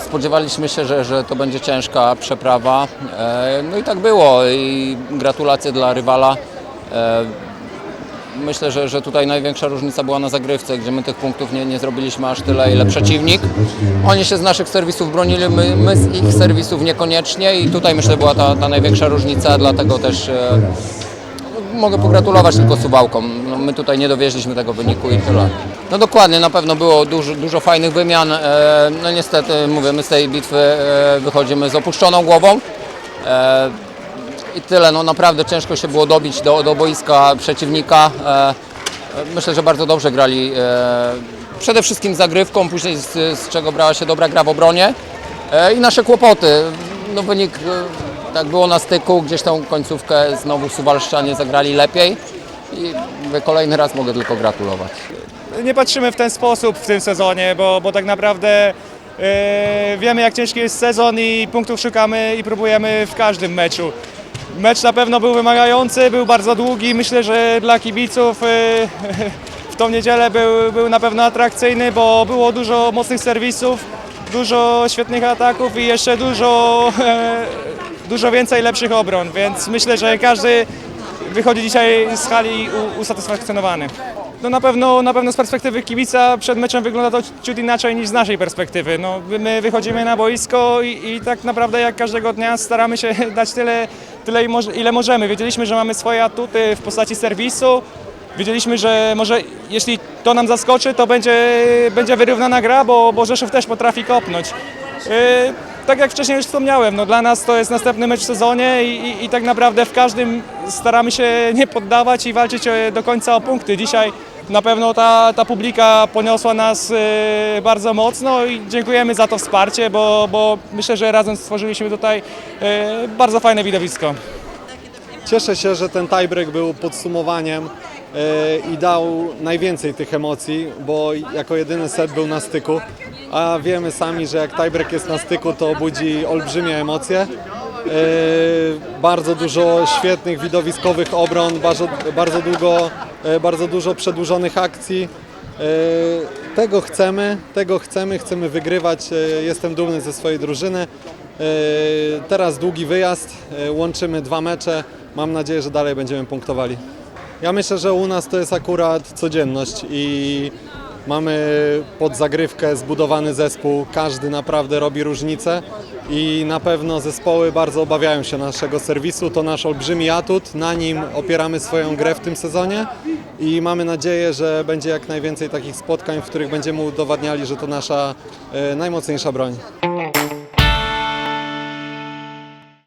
Spodziewaliśmy się, że, że to będzie ciężka przeprawa. E, No i tak było. I gratulacje dla rywala. E, Myślę, że, że tutaj największa różnica była na zagrywce, gdzie my tych punktów nie, nie zrobiliśmy aż tyle, ile przeciwnik. Oni się z naszych serwisów bronili, my, my z ich serwisów niekoniecznie i tutaj myślę była ta, ta największa różnica, dlatego też e, mogę pogratulować tylko Suwałkom. No, my tutaj nie dowieźliśmy tego wyniku i tyle. No dokładnie, na pewno było dużo, dużo fajnych wymian. E, No niestety, mówię, my z tej bitwy e, wychodzimy z opuszczoną głową. E, I tyle, no naprawdę ciężko się było dobić do, do boiska przeciwnika. Myślę, że bardzo dobrze grali. Przede wszystkim zagrywką, później z, z czego brała się dobra gra w obronie. I nasze kłopoty. No wynik tak było na styku, gdzieś tą końcówkę znowu Suwalszczanie zagrali lepiej. I kolejny raz mogę tylko gratulować. nie patrzymy w ten sposób w tym sezonie, bo, bo tak naprawdę e, wiemy jak ciężki jest sezon i punktów szukamy i próbujemy w każdym meczu. Mecz na pewno był wymagający, był bardzo długi. Myślę, że dla kibiców e, w tą niedzielę był, był na pewno atrakcyjny, bo było dużo mocnych serwisów, dużo świetnych ataków i jeszcze dużo, e, dużo więcej lepszych obron, więc myślę, że każdy wychodzi dzisiaj z hali usatysfakcjonowany. No na pewno, na pewno z perspektywy kibica przed meczem wygląda to ciut inaczej niż z naszej perspektywy. No, my wychodzimy na boisko i, i tak naprawdę jak każdego dnia staramy się dać tyle, tyle ile możemy. Wiedzieliśmy, że mamy swoje atuty w postaci serwisu. Wiedzieliśmy, że może jeśli to nam zaskoczy, to będzie, będzie wyrównana gra, bo, bo Rzeszów też potrafi kopnąć. Yy, tak jak wcześniej już wspomniałem, no dla nas to jest następny mecz w sezonie i, i, i tak naprawdę w każdym staramy się nie poddawać i walczyć e, do końca o punkty. Dzisiaj na pewno ta, ta publika poniosła nas e, bardzo mocno i dziękujemy za to wsparcie, bo, bo myślę, że razem stworzyliśmy tutaj e, bardzo fajne widowisko. Cieszę się, że ten tiebreak był podsumowaniem i dał najwięcej tych emocji, bo jako jedyny set był na styku, a wiemy sami, że jak tiebreak jest na styku, to budzi olbrzymie emocje. E, Bardzo dużo świetnych widowiskowych obron, bardzo, bardzo, długo, e, bardzo dużo przedłużonych akcji. E, Tego chcemy, tego chcemy, chcemy wygrywać. Jestem dumny ze swojej drużyny. Teraz długi wyjazd, łączymy dwa mecze. Mam nadzieję, że dalej będziemy punktowali. Ja myślę, że u nas to jest akurat codzienność i mamy pod zagrywkę zbudowany zespół. Każdy naprawdę robi różnicę i na pewno zespoły bardzo obawiają się naszego serwisu. To nasz olbrzymi atut, na nim opieramy swoją grę w tym sezonie i mamy nadzieję, że będzie jak najwięcej takich spotkań, w których będziemy udowadniali, że to nasza e, najmocniejsza broń.